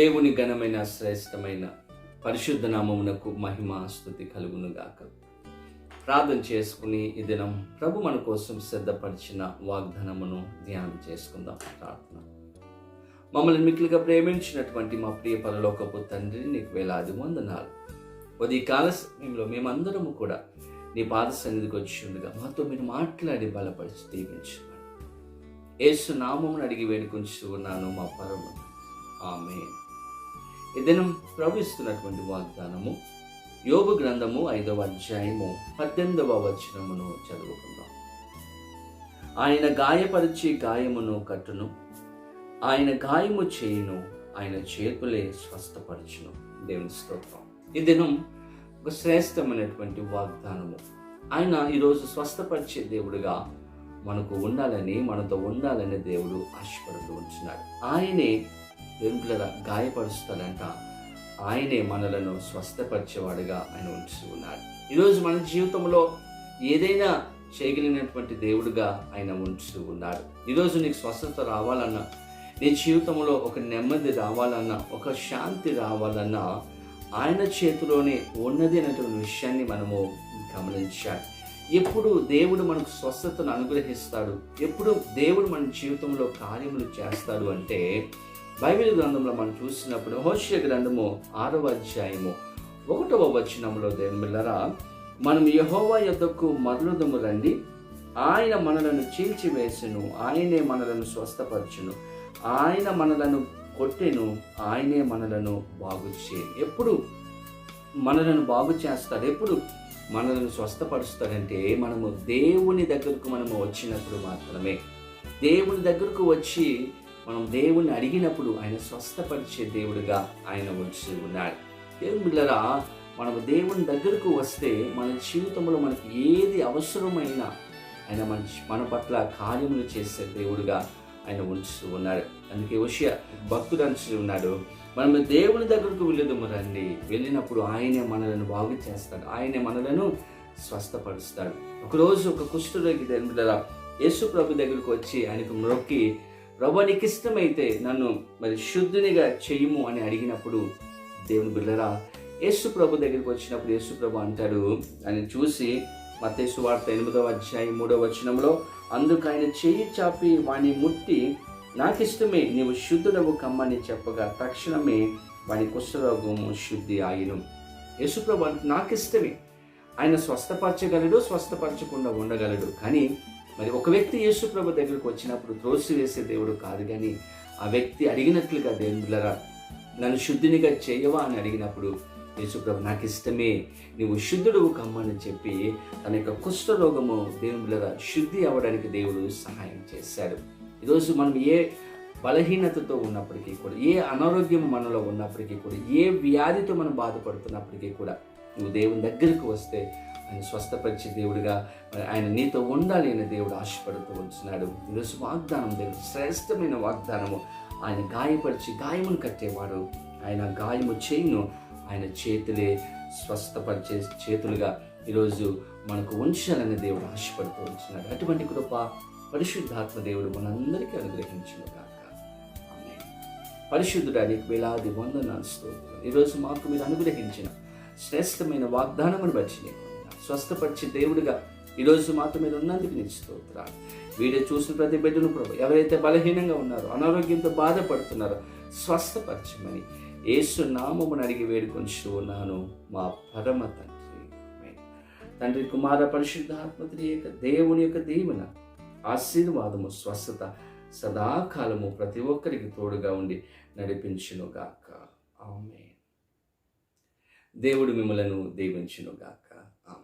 దేవుని ఘనమైన శ్రేష్టమైన పరిశుద్ధ నామమునకు మహిమ స్థుతి కలుగును గాక ప్రార్థన చేసుకుని ఈ దినం ప్రభు మన కోసం సిద్ధపరిచిన వాగ్దానమును ధ్యానం చేసుకుందాం ప్రార్థన. మమ్మల్ని మిక్కిలిగా ప్రేమించినటువంటి మా ప్రియ పరలోకపు తండ్రి నీకు వేలాది వందనాలు. ఉదయ కాల సమయంలో మేమందరము కూడా నీ పాద సన్నిధికి వచ్చి ఉండగా మాతో మీరు మాట్లాడి బలపరిచి దీవించమని. ఏసు నామమును అడిగి వేడుకొంచు ఉన్నాను మా పరమ. ఆమె దినం ప్రవహిస్తున్నటువంటి వాగ్దానము. యోగు గ్రంథము ఐదవ అధ్యాయము పద్దెనిమిదవ వచనమును చదువుకుందాం. ఆయన గాయపరిచి గాయమును కట్టును. ఆయన గాయము చేయును ఆయన చేతులే స్వస్థపరచును. దేవుని స్తోత్రం. ఈ దినం ఒక శ్రేష్టమైనటువంటి వాగ్దానము. ఆయన ఈరోజు స్వస్థపరిచే దేవుడిగా మనకు ఉండాలని మనతో ఉండాలని దేవుడు ఆశపడుతూ ఉంటున్నాడు. ఆయనే దేవుళ్ళ గాయపరుస్తాడంట. ఆయనే మనలను స్వస్థపరిచేవాడుగా ఆయన ఉంచి ఉన్నాడు. ఈరోజు మన జీవితంలో ఏదైనా చేయగలిగినటువంటి దేవుడుగా ఆయన ఉంచుతూ ఉన్నాడు. ఈరోజు నీకు స్వస్థత రావాలన్నా నీ జీవితంలో ఒక నెమ్మది రావాలన్నా ఒక శాంతి రావాలన్నా ఆయన చేతిలోనే ఉన్నది అనేటువంటి విషయాన్ని మనము గమనించాలి. ఎప్పుడు దేవుడు మనకు స్వస్థతను అనుగ్రహిస్తాడు? ఎప్పుడు దేవుడు మన జీవితంలో కార్యములు చేస్తాడు అంటే బైబిల్ గ్రంథంలో మనం చూసినప్పుడు హోషియ గ్రంథము ఆరవ అధ్యాయము ఒకటవ వచనంలో దేవులరా మనం యహోవా యొద్దకు మరలుదము రండి. ఆయన మనలను చీల్చివేసును ఆయనే మనలను స్వస్థపరచును. ఆయన మనలను కొట్టెను ఆయనే మనలను బాగు చేయను ఎప్పుడు మనలను బాగు చేస్తాడు ఎప్పుడు మనలను స్వస్థపరుస్తాడంటే మనము దేవుని దగ్గరకు మనము వచ్చినప్పుడు మాత్రమే. దేవుని దగ్గరకు వచ్చి మనం దేవుణ్ణి అడిగినప్పుడు ఆయన స్వస్థపరిచే దేవుడిగా ఆయన వచ్చి ఉన్నాడు. దేవుని బిళ్ళరా మనం దేవుని దగ్గరకు వస్తే మన జీవితంలో మనకి ఏది అవసరమైనా ఆయన మన మన పట్ల కార్యములు చేసే దేవుడుగా ఆయన ఉంచుతూ ఉన్నాడు. అందుకే విషయ భక్తుడు అంచు ఉన్నాడు మనం దేవుని దగ్గరకు వెళ్ళదము రండి. వెళ్ళినప్పుడు ఆయనే మనలను బాగు చేస్తాడు. ఆయనే మనలను స్వస్థపరుస్తాడు. ఒకరోజు ఒక కుష్ఠరోగి దేవుడు యేసు ప్రభు దగ్గరకు వచ్చి ఆయనకు మొక్కి ప్రభు నీకు ఇష్టమైతే నన్ను మరి శుద్ధునిగా చెయ్యము అని అడిగినప్పుడు దేవుని బిళ్ళరా యేసు ప్రభు దగ్గరికి వచ్చినప్పుడు యేసు ప్రభు అంటాడు ఆయన చూసి మతేసు వార్త ఎనిమిదవ అధ్యాయం మూడవ వచనంలో అందుకు ఆయన చెయ్యి చాపి వాణ్ణి ముట్టి నాకిష్టమే నీవు శుద్ధుడవు కమ్మని చెప్పగా తక్షణమే వాని కుష్ఠరోగము శుద్ధి ఆయును. యేసుప్రభు అంటే నాకు ఇష్టమే ఆయన స్వస్థపరచగలడు స్వస్థపరచకుండా ఉండగలడు. కానీ మరి ఒక వ్యక్తి యేసుప్రభు దగ్గరకు వచ్చినప్పుడు త్రోసి వేసే దేవుడు కాదు కానీ ఆ వ్యక్తి అడిగినట్లుగా దేవులరా నన్ను శుద్ధినిగా చేయవా అని అడిగినప్పుడు యేసుప్రభు నాకు ఇష్టమే నీవు శుద్ధుడు కమ్మని చెప్పి తన యొక్క కుష్ఠరోగము దేవులరా శుద్ధి అవ్వడానికి దేవుడు సహాయం చేశాడు. ఈరోజు మనం ఏ బలహీనతతో ఉన్నప్పటికీ కూడా ఏ అనారోగ్యం మనలో ఉన్నప్పటికీ కూడా ఏ వ్యాధితో మనం బాధపడుతున్నప్పటికీ కూడా నువ్వు దేవుని దగ్గరికి వస్తే ఆయన స్వస్థపరిచే దేవుడిగా మరి ఆయన నీతో ఉండాలి అని దేవుడు ఆశపడుతూ ఉంటున్నాడు. ఈరోజు వాగ్దానం దేవుడు శ్రేష్టమైన వాగ్దానము. ఆయన గాయపరిచి గాయమును కట్టేవాడు. ఆయన గాయము చేయును. ఆయన చేతులే స్వస్థపరిచే చేతులుగా ఈరోజు మనకు ఉంచాలని దేవుడు ఆశపడుతూ ఉంటున్నాడు. అటువంటి కృప పరిశుద్ధాత్మ దేవుడు మనందరికీ అనుగ్రహించిన కాక పరిశుద్ధుడు నీకు వేలాది వందనాలు స్తోత్రం ఈరోజు మాకు మీరు అనుగ్రహించిన శ్రేష్టమైన వాగ్దానమును బట్టి నీకు స్వస్థపరిచి దేవుడిగా ఈరోజు మాతో మీరు ఉన్నందుకు నీకు స్తోత్రాలు. వీడియో చూసిన ప్రతి బిడ్డను ప్రభు ఎవరైతే బలహీనంగా ఉన్నారో అనారోగ్యంతో బాధపడుతున్నారో స్వస్థపరచమని యేసు నామమును అడిగి వేడుకొంచు ఉన్నాను మా పరమ తండ్రి. తండ్రి కుమార పరిశుద్ధాత్మతి యొక్క దేవుని యొక్క దీవెన ఆశీర్వాదము స్వస్థత సదాకాలము ప్రతి ఒక్కరికి తోడుగా ఉండి నడిపించునుగాక. ఆమె దేవుడు మిమ్మలను దీవించునుగాక. ఆమె